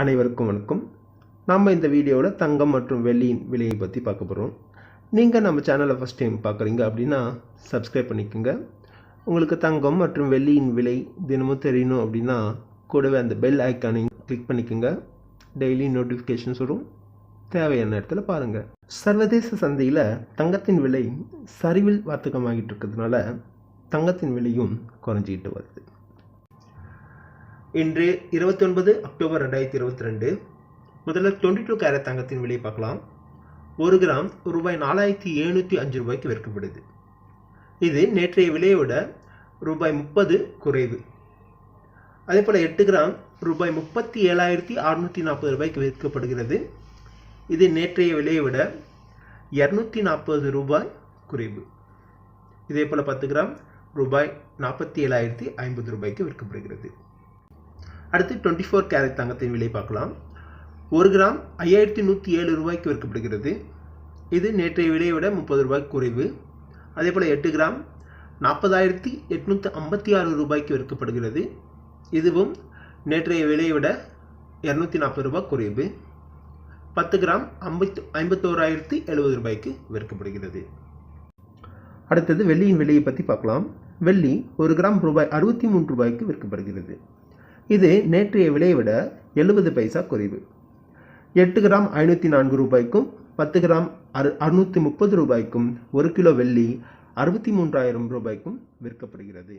அனைவருக்கும் வணக்கம். நம்ம இந்த வீடியோவில் தங்கம் மற்றும் வெள்ளியின் விலையை பற்றி பார்க்க போகிறோம் நீங்கள் நம்ம சேனலை ஃபஸ்ட் டைம் பார்க்குறீங்க அப்படின்னா சப்ஸ்கிரைப் பண்ணிக்கோங்க. உங்களுக்கு தங்கம் மற்றும் வெள்ளியின் விலை தினமும் தெரியணும் அப்படின்னா கூடவே அந்த பெல் ஐக்கானையும் கிளிக் பண்ணிக்கோங்க. டெய்லி நோட்டிஃபிகேஷன்ஸ் வரும். தேவையான இடத்துல பாருங்கள் சர்வதேச சந்தையில் தங்கத்தின் விலை சரிவில் வர்த்தகமாகிட்டு இருக்கிறதுனால தங்கத்தின் விலையும் குறைஞ்சிக்கிட்டு வருது. இன்று இருபத்தி ஒன்பது அக்டோபர் ரெண்டாயிரத்தி இருபத்தி ரெண்டு. முதல்ல டுவெண்ட்டி டூ கேரட் தங்கத்தின் விலை பார்க்கலாம். ஒரு கிராம் ரூபாய் நாலாயிரத்தி எழுநூற்றி அஞ்சு ரூபாய்க்கு விற்கப்படுது. இது நேற்றைய விலையை விட ரூபாய் முப்பது குறைவு. அதே போல் எட்டு கிராம் ரூபாய் முப்பத்தி ஏழாயிரத்தி அறுநூற்றி நாற்பது ரூபாய்க்கு விற்கப்படுகிறது. இது நேற்றைய விலையை விட இரநூத்தி நாற்பது ரூபாய் குறைவு. இதே போல் பத்து கிராம் ரூபாய் நாற்பத்தி ஏழாயிரத்தி ஐம்பது ரூபாய்க்கு விற்கப்படுகிறது. அடுத்து டுவெண்ட்டி ஃபோர் கேரட் தங்கத்தின் விலை பார்க்கலாம். ஒரு கிராம் ஐயாயிரத்தி நூற்றி ஏழு ரூபாய்க்கு விற்கப்படுகிறது. இது நேற்றைய விலையை விட முப்பது ரூபாய் குறைவு. அதே போல் எட்டு கிராம் நாற்பதாயிரத்தி எட்நூற்றி ஐம்பத்தி ஆறு ரூபாய்க்கு விற்கப்படுகிறது. இதுவும் நேற்றைய விலையை விட இரநூத்தி நாற்பது ரூபாய் குறைவு. பத்து கிராம் ஐம்பத்தி ஐம்பத்தோராயிரத்தி எழுபது ரூபாய்க்கு விற்கப்படுகிறது. அடுத்தது வெள்ளியின் விலையை பற்றி பார்க்கலாம். வெள்ளி ஒரு கிராம் ரூபாய் அறுபத்தி மூன்று ரூபாய்க்கு விற்கப்படுகிறது. இது நேற்றைய விலையை விட எழுபது பைசா குறைவு. எட்டு கிராம் ஐநூற்றி நான்கு ரூபாய்க்கும் பத்து கிராம் அறு அறுநூற்றி முப்பது ரூபாய்க்கும் ஒரு கிலோ வெள்ளி அறுபத்தி மூன்றாயிரம் ரூபாய்க்கும் விற்கப்படுகிறது.